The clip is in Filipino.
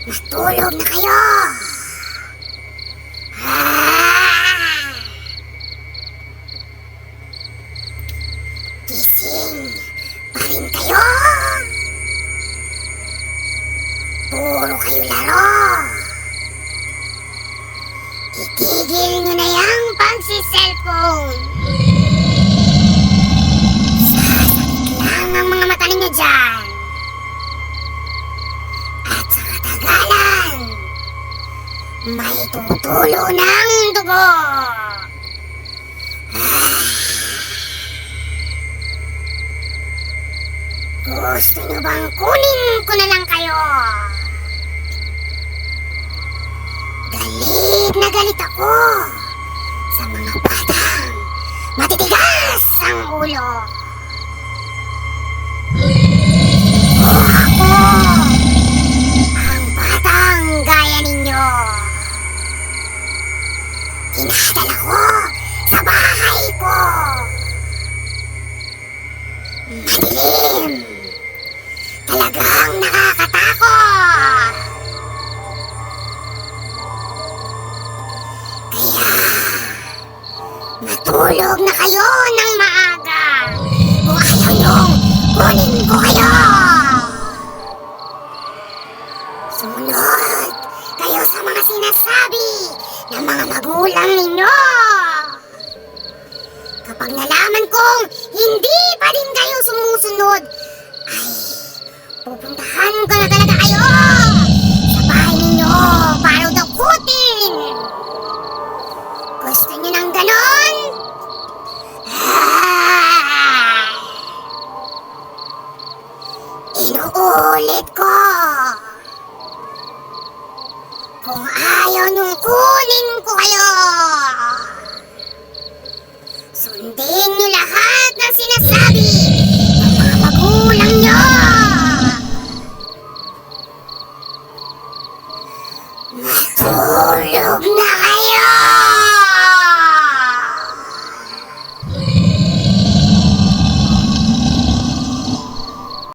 Tulog na kayo! Ah! Gising pa rin kayo! Puro kayo laro! Itigil nyo na yung pagsiselfone! Tulo ng dugo. Gusto niyo bang kunin ko na lang kayo? Galit na galit ako sa mga batang matitigas ang ulo. Madilim. Talagang nakakatakot. Kaya, matulog na kayo ng maaga. Kung ayaw niyong kunin ko kayo. Sumunod kayo sa mga sinasabi ng mga magulang ninyo. Kapag nalaman kong hindi pa rin kayo sumusunod, ay pupuntahan ko na talaga kayo sa bahay ninyo para dakutin. Gusto niyo ng ganon? Ah! Inuulit ko. Kung ayaw niyong kunin ko kayo, sundin niyo lahat ng sinasabi Oh no!